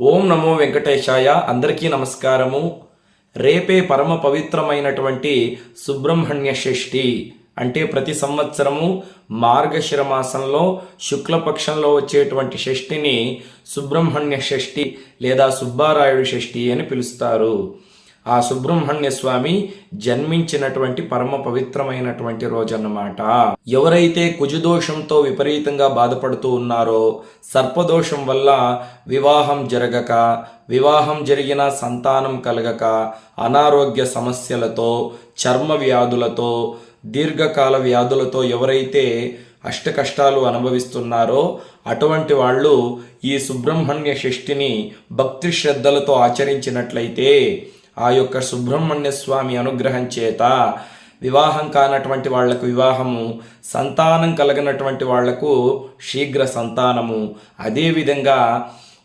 ఓం నమో వెంకటేశాయ. అందరికీ నమస్కారము. రేపే పరమ పవిత్రమైనటువంటి సుబ్రహ్మణ్య షష్ఠి. అంటే ప్రతి సంవత్సరము మార్గశిర మాసంలో శుక్లపక్షంలో వచ్చేటువంటి షష్ఠిని సుబ్రహ్మణ్య షష్ఠి లేదా సుబ్బారాయుడు షష్ఠి అని పిలుస్తారు. ఆ సుబ్రహ్మణ్య స్వామి జన్మించినటువంటి పరమ పవిత్రమైనటువంటి రోజన్నమాట. ఎవరైతే కుజుదోషంతో విపరీతంగా బాధపడుతూ ఉన్నారో సర్పదోషం వల్ల వివాహం జరగక వివాహం జరిగిన సంతానం కలగక అనారోగ్య సమస్యలతో చర్మ వ్యాధులతో దీర్ఘకాల వ్యాధులతో ఎవరైతే అష్ట కష్టాలు అనుభవిస్తున్నారో అటువంటి వాళ్ళు ఈ సుబ్రహ్మణ్య షష్ఠిని భక్తి శ్రద్ధలతో ఆచరించినట్లయితే ఆ యొక్క సుబ్రహ్మణ్య స్వామి అనుగ్రహం చేత వివాహం కానటువంటి వాళ్ళకు వివాహము సంతానం కలిగినటువంటి వాళ్ళకు శీఘ్ర సంతానము. అదేవిధంగా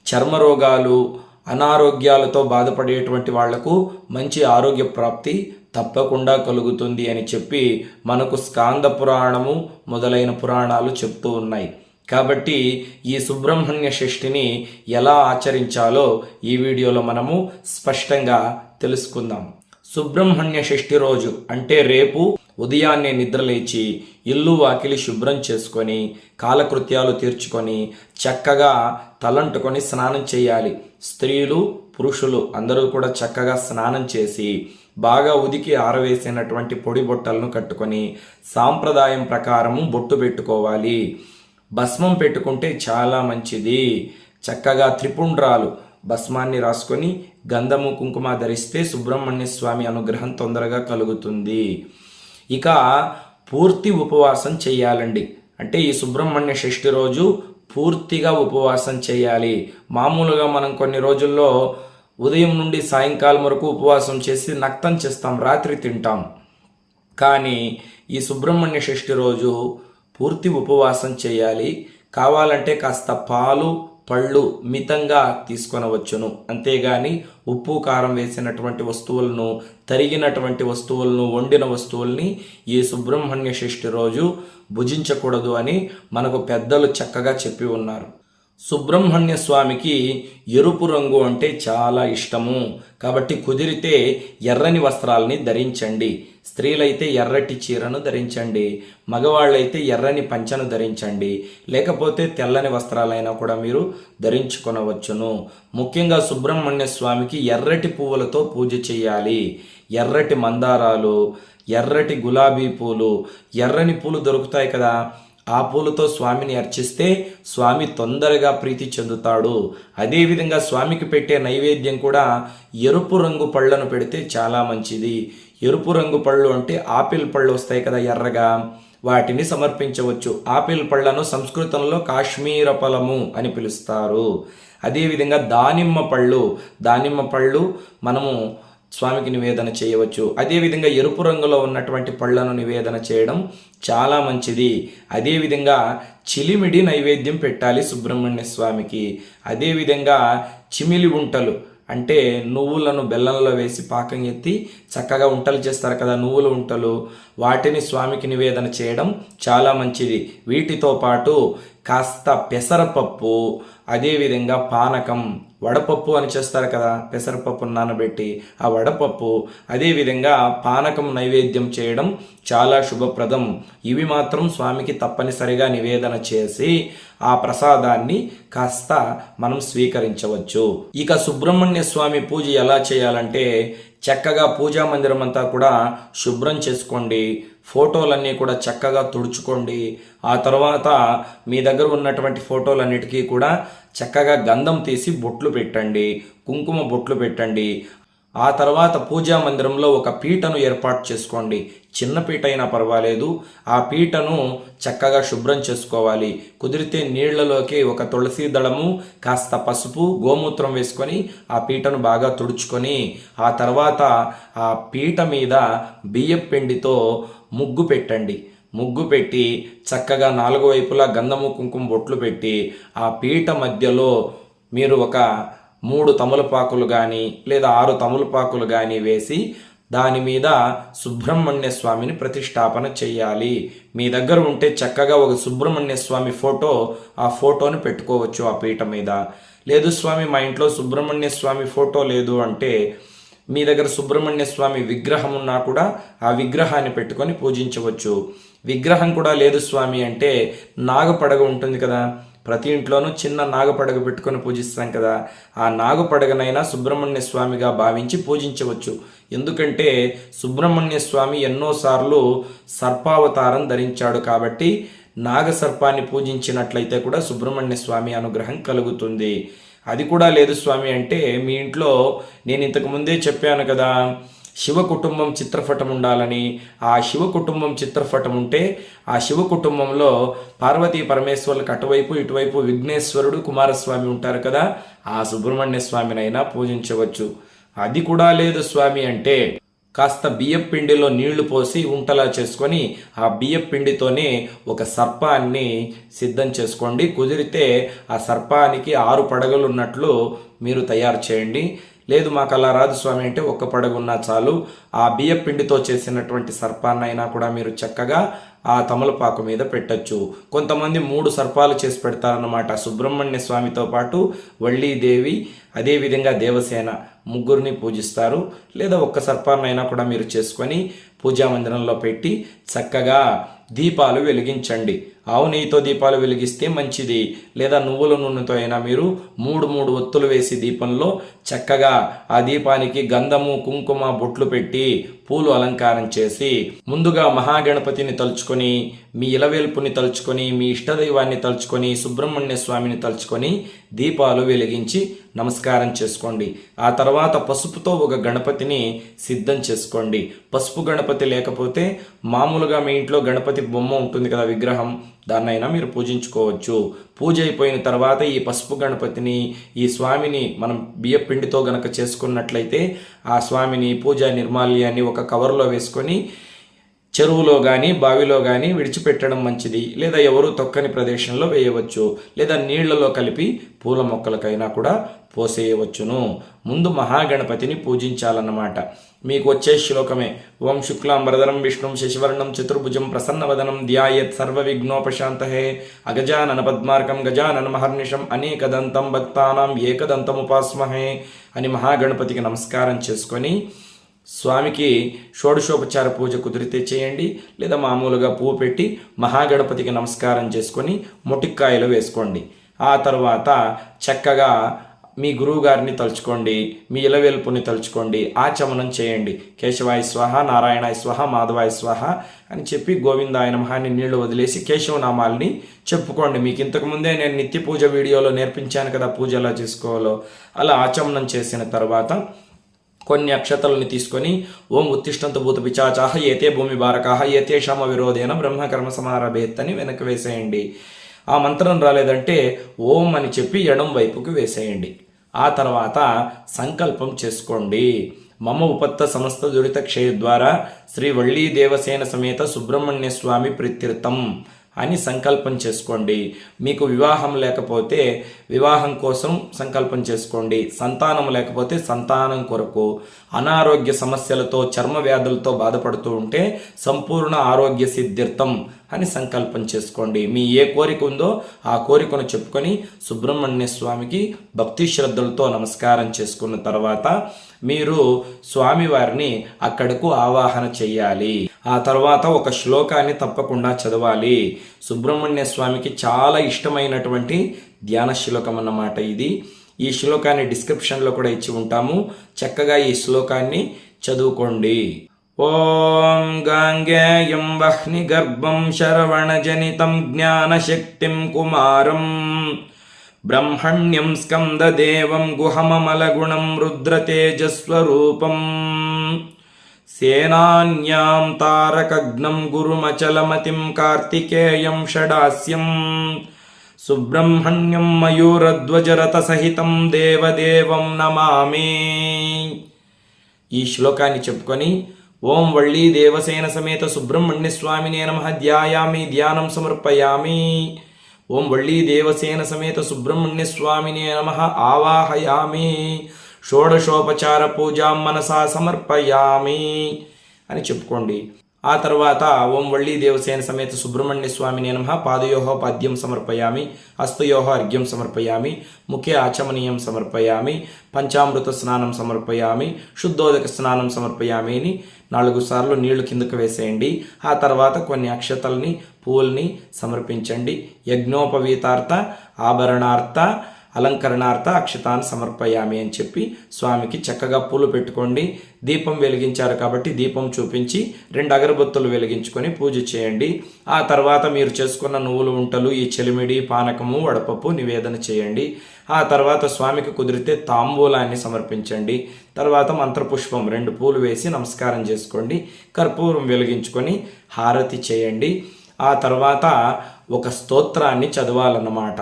చర్మరోగాలు అనారోగ్యాలతో బాధపడేటువంటి వాళ్ళకు మంచి ఆరోగ్య ప్రాప్తి తప్పకుండా కలుగుతుంది అని చెప్పి మనకు స్కాంద పురాణము మొదలైన పురాణాలు చెప్తూ ఉన్నాయి. కాబట్టి ఈ సుబ్రహ్మణ్య షష్ఠిని ఎలా ఆచరించాలో ఈ వీడియోలో మనము స్పష్టంగా తెలుసుకుందాం. సుబ్రహ్మణ్య షష్ఠి రోజు అంటే రేపు ఉదయాన్నే నిద్రలేచి ఇల్లు వాకిలి శుభ్రం చేసుకొని కాలకృత్యాలు తీర్చుకొని చక్కగా తలంటుకొని స్నానం చేయాలి. స్త్రీలు పురుషులు అందరూ కూడా చక్కగా స్నానం చేసి బాగా ఉదికి ఆరవేసినటువంటి పొడి బొట్టలను కట్టుకొని సాంప్రదాయం ప్రకారము బొట్టు పెట్టుకోవాలి. భస్మం పెట్టుకుంటే చాలా మంచిది. చక్కగా త్రిపుండ్రాలు భస్మాన్ని రాసుకొని గంధము కుంకుమ ధరిస్తే సుబ్రహ్మణ్య స్వామి అనుగ్రహం తొందరగా కలుగుతుంది. ఇక పూర్తి ఉపవాసం చేయాలండి. అంటే ఈ సుబ్రహ్మణ్య షష్ఠి రోజు పూర్తిగా ఉపవాసం చేయాలి. మామూలుగా మనం కొన్ని రోజుల్లో ఉదయం నుండి సాయంకాలం వరకు ఉపవాసం చేసి నక్తం చేస్తాం రాత్రి తింటాం. కానీ ఈ సుబ్రహ్మణ్య షష్ఠి రోజు పూర్తి ఉపవాసం చేయాలి. కావాలంటే కాస్త పాలు పళ్ళు మితంగా తీసుకొనవచ్చును. అంతేగాని ఉప్పు కారం వేసినటువంటి వస్తువులను తరిగినటువంటి వస్తువులను వండిన వస్తువుల్ని ఈ సుబ్రహ్మణ్య షష్ఠి రోజు భుజించకూడదు అని మనకు పెద్దలు చక్కగా చెప్పి ఉన్నారు. సుబ్రహ్మణ్య స్వామికి ఎరుపు రంగు అంటే చాలా ఇష్టము. కాబట్టి కుదిరితే ఎర్రని వస్త్రాలని ధరించండి. స్త్రీలైతే ఎర్రటి చీరను ధరించండి. మగవాళ్ళైతే ఎర్రని పంచను ధరించండి. లేకపోతే తెల్లని వస్త్రాలైనా కూడా మీరు ధరించుకొనవచ్చును. ముఖ్యంగా సుబ్రహ్మణ్య స్వామికి ఎర్రటి పువ్వులతో పూజ చేయాలి. ఎర్రటి మందారాలు ఎర్రటి గులాబీ పూలు ఎర్రని పూలు దొరుకుతాయి కదా. ఆ పూలతో స్వామిని అర్చిస్తే స్వామి తొందరగా ప్రీతి చెందుతాడు. అదేవిధంగా స్వామికి పెట్టే నైవేద్యం కూడా ఎరుపు రంగు పళ్ళను పెడితే చాలా మంచిది. ఎరుపు రంగు పళ్ళు అంటే ఆపిల్ పళ్ళు వస్తాయి కదా ఎర్రగా. వాటిని సమర్పించవచ్చు. ఆపిల్ పళ్ళను సంస్కృతంలో కాశ్మీర ఫలము అని పిలుస్తారు. అదేవిధంగా దానిమ్మ పళ్ళు. దానిమ్మ పళ్ళు మనము స్వామికి నివేదన చేయవచ్చు. అదేవిధంగా ఎరుపు రంగులో ఉన్నటువంటి పళ్ళను నివేదన చేయడం చాలా మంచిది. అదేవిధంగా చిలిమిడి నైవేద్యం పెట్టాలి సుబ్రహ్మణ్య స్వామికి. అదేవిధంగా చిమిలి ఉంటలు అంటే నువ్వులను బెల్లంలో వేసి పాకం ఎత్తి చక్కగా ఉంటలు చేస్తారు కదా నువ్వుల ఉంటలు. వాటిని స్వామికి నివేదన చేయడం చాలా మంచిది. వీటితో పాటు కాస్త పెసరపప్పు అదేవిధంగా పానకం వడపప్పు అని చేస్తారు కదా పెసరపప్పు నానబెట్టి ఆ వడపప్పు అదేవిధంగా పానకం నైవేద్యం చేయడం చాలా శుభప్రదం. ఇవి మాత్రం స్వామికి తప్పనిసరిగా నివేదన చేసి ఆ ప్రసాదాన్ని కాస్త మనం స్వీకరించవచ్చు. ఇక సుబ్రహ్మణ్య స్వామి పూజ ఎలా చేయాలంటే చక్కగా పూజా మందిరం అంతా కూడా శుభ్రం చేసుకోండి. ఫోటోలన్నీ కూడా చక్కగా తుడుచుకోండి. ఆ తర్వాత మీ దగ్గర ఉన్నటువంటి ఫోటోలన్నిటికీ కూడా చక్కగా గంధం తీసి బొట్లు పెట్టండి. కుంకుమ బొట్లు పెట్టండి. ఆ తర్వాత పూజా మందిరంలో ఒక పీటను ఏర్పాటు చేసుకోండి. చిన్న పీట అయినా పర్వాలేదు. ఆ పీటను చక్కగా శుభ్రం చేసుకోవాలి. కుదిరితే నీళ్ళలోకి ఒక తులసి దళము కాస్త పసుపు గోమూత్రం వేసుకొని ఆ పీటను బాగా తుడుచుకొని ఆ తర్వాత ఆ పీట మీద బియ్యం పిండితో ముగ్గు పెట్టండి. ముగ్గు పెట్టి చక్కగా నాలుగు వైపులా గంధము కుంకుమ బొట్లు పెట్టి ఆ పీట మధ్యలో మీరు ఒక మూడు తమలపాకులు కానీ లేదా ఆరు తమలపాకులు కానీ వేసి దాని మీద సుబ్రహ్మణ్య స్వామిని ప్రతిష్టాపన చేయాలి. మీ దగ్గర ఉంటే చక్కగా ఒక సుబ్రహ్మణ్య స్వామి ఫోటో ఆ ఫోటోని పెట్టుకోవచ్చు ఆ పీట మీద. లేదు స్వామి మా ఇంట్లో సుబ్రహ్మణ్య స్వామి ఫోటో లేదు అంటే మీ దగ్గర సుబ్రహ్మణ్య స్వామి విగ్రహం ఉన్నా కూడా ఆ విగ్రహాన్ని పెట్టుకొని పూజించవచ్చు. విగ్రహం కూడా లేదు స్వామి అంటే నాగపడగ ఉంటుంది కదా. ప్రతి ఇంట్లోనూ చిన్న నాగపడగ పెట్టుకొని పూజిస్తాం కదా ఆ నాగపడగనైనా సుబ్రహ్మణ్య స్వామిగా భావించి పూజించవచ్చు. ఎందుకంటే సుబ్రహ్మణ్య స్వామి ఎన్నోసార్లు సర్పావతారం ధరించాడు కాబట్టి నాగసర్పాన్ని పూజించినట్లయితే కూడా సుబ్రహ్మణ్య స్వామి అనుగ్రహం కలుగుతుంది. అది కూడా లేదు స్వామి అంటే మీ ఇంట్లో నేను ఇంతకు ముందే చెప్పాను కదా శివ కుటుంబం చిత్రపటం ఉండాలని ఆ శివ కుటుంబం చిత్రపటం ఉంటే ఆ శివ కుటుంబంలో పార్వతీ పరమేశ్వర్లకు అటువైపు ఇటువైపు విఘ్నేశ్వరుడు కుమారస్వామి ఉంటారు కదా ఆ సుబ్రహ్మణ్య స్వామినైనా పూజించవచ్చు. అది కూడా లేదు స్వామి అంటే కాస్త బియ్యం పిండిలో నీళ్ళు పోసి ఉంటలా చేసుకొని ఆ బియ్యం పిండితోనే ఒక సర్పాన్ని సిద్ధం చేసుకోండి. కుదిరితే ఆ సర్పానికి ఆరు పడగలు ఉన్నట్లు మీరు తయారు చేయండి. లేదు మాకు అలా రాదు స్వామి అంటే ఒక్క పడగున్నా చాలు. ఆ బియ్య పిండితో చేసినటువంటి సర్పాన్నైనా కూడా మీరు చక్కగా ఆ తమలపాకు మీద పెట్టచ్చు. కొంతమంది మూడు సర్పాలు చేసి పెడతారన్నమాట. సుబ్రహ్మణ్య స్వామితో పాటు వళ్ళీదేవి అదేవిధంగా దేవసేన ముగ్గురిని పూజిస్తారు. లేదా ఒక్క సర్పాన్నైనా కూడా మీరు చేసుకొని పూజా మందిరంలో పెట్టి చక్కగా దీపాలు వెలిగించండి. ఆవు నెయ్యితో దీపాలు వెలిగిస్తే మంచిది. లేదా నువ్వుల నూనెతో అయినా మీరు మూడు మూడు ఒత్తులు వేసి దీపంలో చక్కగా ఆ దీపానికి గంధము కుంకుమ బొట్లు పెట్టి పూలు అలంకారం చేసి ముందుగా మహాగణపతిని తలుచుకొని మీ ఇలవేల్పుని తలుచుకొని మీ ఇష్టదైవాన్ని తలుచుకొని సుబ్రహ్మణ్య స్వామిని తలుచుకొని దీపాలు వెలిగించి నమస్కారం చేసుకోండి. ఆ తర్వాత పసుపుతో ఒక గణపతిని సిద్ధం చేసుకోండి. పసుపు గణపతి లేకపోతే మామూలుగా మీ ఇంట్లో గణపతి బొమ్మ ఉంటుంది కదా విగ్రహం దాన్నైనా మీరు పూజించుకోవచ్చు. పూజ అయిపోయిన తర్వాత ఈ పసుపు గణపతిని ఈ స్వామిని మనం బియ్య పిండితో గనక చేసుకున్నట్లయితే ఆ స్వామిని పూజా నిర్మాల్యాన్ని ఒక కవర్లో వేసుకొని చెరువులో కానీ బావిలో కానీ విడిచిపెట్టడం మంచిది. లేదా ఎవరు తొక్కని ప్రదేశంలో వేయవచ్చు. లేదా నీళ్ళలో కలిపి పూల మొక్కలకైనా కూడా పోసేయవచ్చును. ముందు మహాగణపతిని పూజించాలన్నమాట. మీకు వచ్చే శ్లోకమే. ఓం శుక్లాంబరధరం విష్ణుం శశివర్ణం చతుర్భుజం ప్రసన్నవదనం ధ్యాయత్ సర్వ విఘ్నోపశాంతహే అగజానన పద్మార్కం గజానన మహర్నిషం అనేకదంతం భక్తానాం ఏకదంతముపాస్మహే అని మహాగణపతికి నమస్కారం చేసుకొని స్వామికి షోడశోపచార పూజ కుదిరితే చేయండి లేదా మామూలుగా పువ్వు పెట్టి మహాగణపతికి నమస్కారం చేసుకొని మొటిక్కాయలు వేసుకోండి. ఆ తర్వాత చక్కగా మీ గురువు గారిని తలుచుకోండి మీ ఇలవెల్పుని తలుచుకోండి ఆచమనం చేయండి. కేశవాయ స్వాహ నారాయణాయ స్వాహ మాధవాయ స్వాహ అని చెప్పి గోవిందాయ నమహాన్ని నీళ్ళు వదిలేసి కేశవనామాల్ని చెప్పుకోండి. మీకు ఇంతకు ముందే నేను నిత్య పూజ వీడియోలో నేర్పించాను కదా పూజ ఎలా చేసుకోవాలో. అలా ఆచమనం చేసిన తర్వాత కొన్ని అక్షతలని తీసుకొని ఓం ఉత్తిష్టంత భూత పిచాచాహ ఏతే భూమి బారకాహ ఏతే శమ విరోధేన బ్రహ్మకర్మ సమారభేత్ అని వెనక్కి వేసేయండి. ఆ మంత్రం రాలేదంటే ఓం అని చెప్పి ఎడం వైపుకి వేసేయండి. ఆ తర్వాత సంకల్పం చేసుకోండి. మమ ఉపత్త సమస్త దురిత క్షయ ద్వారా శ్రీ వళ్ళీ దేవసేన సమేత సుబ్రహ్మణ్య స్వామి ప్రత్యర్థం. అని సంకల్పం చేసుకోండి. మీకు వివాహం లేకపోతే వివాహం కోసం సంకల్పం చేసుకోండి. సంతానం లేకపోతే సంతానం కొరకు. అనారోగ్య సమస్యలతో చర్మ వ్యాధులతో బాధపడుతూ ఉంటే సంపూర్ణ ఆరోగ్య సిద్ధిర్థం. అని సంకల్పం చేసుకోండి. మీ ఏ కోరిక ఉందో ఆ కోరికను చెప్పుకొని సుబ్రహ్మణ్య స్వామికి భక్తి శ్రద్ధలతో నమస్కారం చేసుకున్న తర్వాత మీరు స్వామివారిని అక్కడకు ఆవాహన చెయ్యాలి. ఆ తర్వాత ఒక శ్లోకాన్ని తప్పకుండా చదవాలి. సుబ్రహ్మణ్య స్వామికి చాలా ఇష్టమైనటువంటి ధ్యాన శ్లోకం అన్నమాట ఇది. ఈ శ్లోకాన్ని డిస్క్రిప్షన్లో కూడా ఇచ్చి ఉంటాము. చక్కగా ఈ శ్లోకాన్ని చదువుకోండి. ఓం గాంగేయం వహ్నిగర్భం శరవణజనితం జ్ఞానశక్తిం కుమారం. బ్రహ్మణ్యం స్కందదేవం గుహమమలగుణం రుద్రతేజస్వరూపం. సేనాన్యాం తారకగ్నం గురుమచలమతిం కార్తికేయం షడాస్యం. సుబ్రహ్మణ్యం మయూరధ్వజరత సహితం దేవదేవం నమామి. ఈ శ్లోకాన్ని చెప్పుకొని ఓం వళ్ళీ దేవసేన సమేత సుబ్రహ్మణ్య స్వామినే నమ ధ్యాయామి ధ్యానం సమర్పయామి. ఓం వళ్ళీ దేవసేన సమేత సుబ్రహ్మణ్య స్వామినే నమ ఆవాహయామి. షోడశోపచార పూజాం మనసా సమర్పయామి అని చెప్పుకోండి. ఆ తర్వాత ఓం వళ్ళీ దేవసేన సమేత సుబ్రహ్మణ్య స్వామి నేనమ పాదయోహ పాద్యం సమర్పయామి హస్తయోహ అర్ఘ్యం సమర్పయామి ముఖే ఆచమనీయం సమర్పయామి పంచామృత స్నానం సమర్పయామి శుద్ధోదక స్నానం సమర్పయామి అని నాలుగు సార్లు నీళ్ళు కిందకు వేసేయండి. ఆ తర్వాత కొన్ని అక్షతల్ని పూల్ని సమర్పించండి. యజ్ఞోపవీతార్థ ఆభరణార్థ అలంకరణార్థ అక్షతాన్ని సమర్పయామి అని చెప్పి స్వామికి చక్కగా పూలు పెట్టుకోండి. దీపం వెలిగించారు కాబట్టి దీపం చూపించి రెండు అగరబత్తులు వెలిగించుకొని పూజ చేయండి. ఆ తర్వాత మీరు చేసుకున్న నువ్వులు ఉంటలు ఈ చెలిమిడి పానకము వడపప్పు నివేదన చేయండి. ఆ తర్వాత స్వామికి కుదిరితే తాంబూలాన్ని సమర్పించండి. తర్వాత మంత్రపుష్పం రెండు పూలు వేసి నమస్కారం చేసుకోండి. కర్పూరం వెలిగించుకొని హారతి చేయండి. ఆ తర్వాత ఒక స్తోత్రాన్ని చదవాలన్నమాట.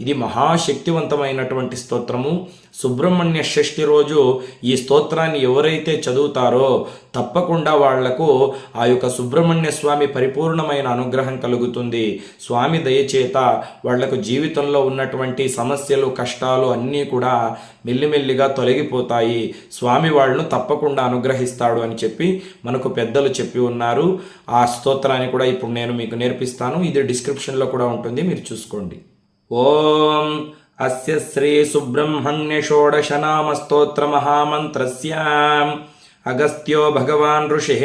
ఇది మహాశక్తివంతమైనటువంటి స్తోత్రము. సుబ్రహ్మణ్య షష్ఠి రోజు ఈ స్తోత్రాన్ని ఎవరైతే చదువుతారో తప్పకుండా వాళ్ళకు ఆ యొక్క సుబ్రహ్మణ్య స్వామి పరిపూర్ణమైన అనుగ్రహం కలుగుతుంది. స్వామి దయచేత వాళ్ళకు జీవితంలో ఉన్నటువంటి సమస్యలు కష్టాలు అన్నీ కూడా మెల్లిమెల్లిగా తొలగిపోతాయి. స్వామి వాళ్ళను తప్పకుండా అనుగ్రహిస్తాడు అని చెప్పి మనకు పెద్దలు చెప్పి ఉన్నారు. ఆ స్తోత్రాన్ని కూడా ఇప్పుడు నేను మీకు నేర్పిస్తాను. ఇది డిస్క్రిప్షన్లో కూడా ఉంటుంది. మీరు చూసుకోండి. ఓం అస్య శ్రీ సుబ్రహ్మణ్య షోడశ నామ స్తోత్ర మహామంత్రస్య అగస్త్యో భగవాన్ ఋషి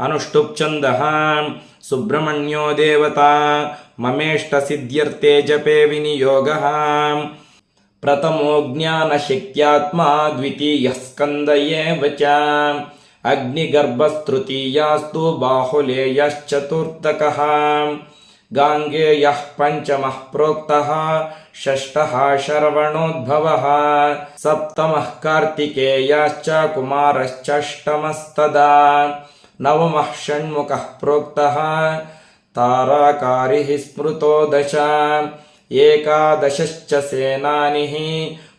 అనుష్టుప్ ఛంద సుబ్రహ్మణ్యో దేవత మమేష్ట సిద్ధ్యర్థే జపే వినియోగ ప్రథమో गाङ्गेयः पञ्चमः प्रोक्तः षष्ठः शरवणोद्भवः सप्तमः कार्तिकेयाश्च कुमारश्चष्टमस्तदा नवमः षण्मुखः प्रोक्तः ताराकारिः स्मृतो दश एकादशश्च सेनानिः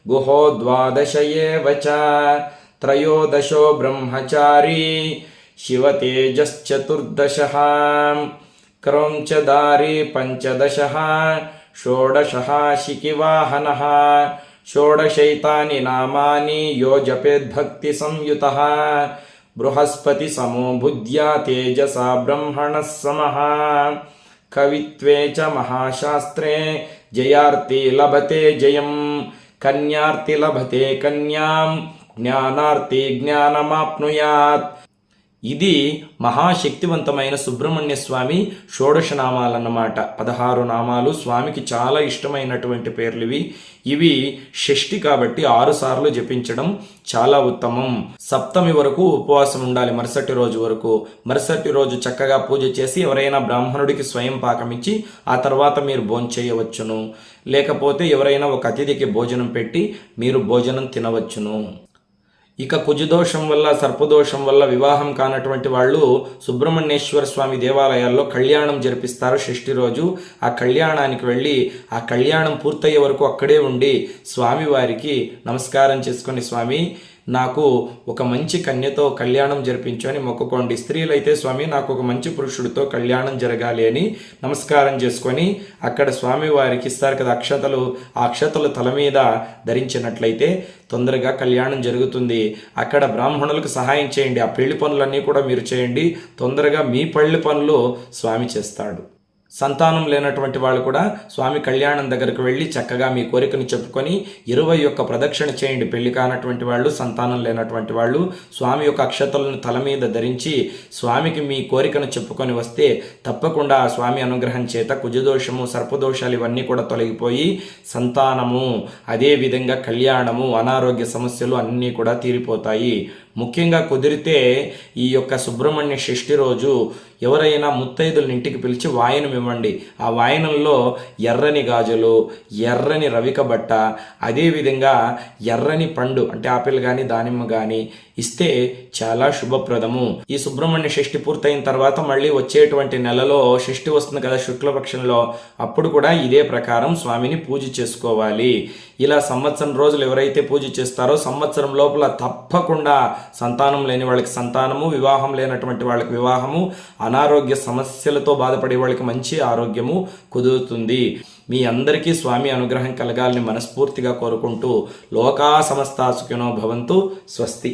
गुहो द्वादश एव च त्रयोदशो ब्रह्मचारी शिवतेजश्चतुर्दशः। क्रौञ्चदारी पञ्चदशः षोडशः शिकिवाहनः षोडशैतानि नामानि यो जपेद्भक्तिसंयुतः बृहस्पतिसमो बुद्ध्या तेजसा ब्रह्मणः समः कवित्वे च महाशास्त्रे जयार्ति लभते जयम् कन्यार्ति लभते कन्यां ज्ञानार्ति ज्ञानमाप्नुयात् ఇది మహాశక్తివంతమైన సుబ్రహ్మణ్య స్వామి షోడశ నామాలన్నమాట పదహారు నామాలు స్వామికి చాలా ఇష్టమైనటువంటి పేర్లు ఇవి. ఇవి షష్ఠి కాబట్టి ఆరు సార్లు జపించడం చాలా ఉత్తమం. సప్తమి వరకు ఉపవాసం ఉండాలి మరుసటి రోజు వరకు. మరుసటి రోజు చక్కగా పూజ చేసి ఎవరైనా బ్రాహ్మణుడికి స్వయం పాకం ఇచ్చి ఆ తర్వాత మీరు భోజనం చేయవచ్చును. లేకపోతే ఎవరైనా ఒక అతిథికి భోజనం పెట్టి మీరు భోజనం తినవచ్చును. ఇక కుజదోషం వల్ల సర్పదోషం వల్ల వివాహం కానటువంటి వాళ్ళు సుబ్రహ్మణ్యేశ్వర స్వామి దేవాలయాల్లో కళ్యాణం జరిపిస్తారు షష్ఠి రోజు. ఆ కళ్యాణానికి వెళ్ళి ఆ కళ్యాణం పూర్తయ్యే వరకు అక్కడే ఉండి స్వామివారికి నమస్కారం చేసుకొని స్వామి నాకు ఒక మంచి కన్యతో కళ్యాణం జరిపించు అని మొక్కుకోండి. స్త్రీలైతే స్వామి నాకు ఒక మంచి పురుషుడితో కళ్యాణం జరగాలి అని నమస్కారం చేసుకొని అక్కడ స్వామి వారికి ఇస్తారు కదా అక్షతలు. ఆ అక్షతలు తల మీద ధరించినట్లయితే తొందరగా కళ్యాణం జరుగుతుంది. అక్కడ బ్రాహ్మణులకు సహాయం చేయండి. ఆ పెళ్ళి పనులన్నీ కూడా మీరు చేయండి. తొందరగా మీ పళ్ళి పనులు స్వామి చేస్తాడు. సంతానం లేనటువంటి వాళ్ళు కూడా స్వామి కళ్యాణం దగ్గరకు వెళ్ళి చక్కగా మీ కోరికను చెప్పుకొని ఇరవై యొక్క ప్రదక్షిణ చేయండి. పెళ్ళి కానటువంటి వాళ్ళు సంతానం లేనటువంటి వాళ్ళు స్వామి యొక్క అక్షతలను తల మీద ధరించి స్వామికి మీ కోరికను చెప్పుకొని వస్తే తప్పకుండా ఆ స్వామి అనుగ్రహం చేత కుజదోషము సర్పదోషాలు ఇవన్నీ కూడా తొలగిపోయి సంతానము అదే విధంగా కళ్యాణము అనారోగ్య సమస్యలు అన్నీ కూడా తీరిపోతాయి. ముఖ్యంగా కుదిరితే ఈ యొక్క సుబ్రహ్మణ్య షష్ఠి రోజు ఎవరైనా ముత్తైదులను ఇంటికి పిలిచి వాయనం ఇవ్వండి. ఆ వాయనంలో ఎర్రని గాజులు ఎర్రని రవిక బట్ట అదేవిధంగా ఎర్రని పండు అంటే ఆపిల్ కానీ దానిమ్మ కానీ ఇస్తే చాలా శుభప్రదము. ఈ సుబ్రహ్మణ్య షష్ఠి పూర్తయిన తర్వాత మళ్ళీ వచ్చేటువంటి నెలలో షష్ఠి వస్తుంది కదా శుక్లపక్షంలో. అప్పుడు కూడా ఇదే ప్రకారం స్వామిని పూజ చేసుకోవాలి. ఇలా సంవత్సరం రోజులు ఎవరైతే పూజ చేస్తారో సంవత్సరం లోపల తప్పకుండా సంతానం లేని వాళ్ళకి సంతానము వివాహం లేనటువంటి వాళ్ళకి వివాహము అనారోగ్య సమస్యలతో బాధపడే వాళ్ళకి మంచి ఆరోగ్యము కుదురుతుంది. మీ అందరికీ స్వామి అనుగ్రహం కలగాలని మనస్ఫూర్తిగా కోరుకుంటూ లోకా సమస్త సుఖినో భవంతు స్వస్తి.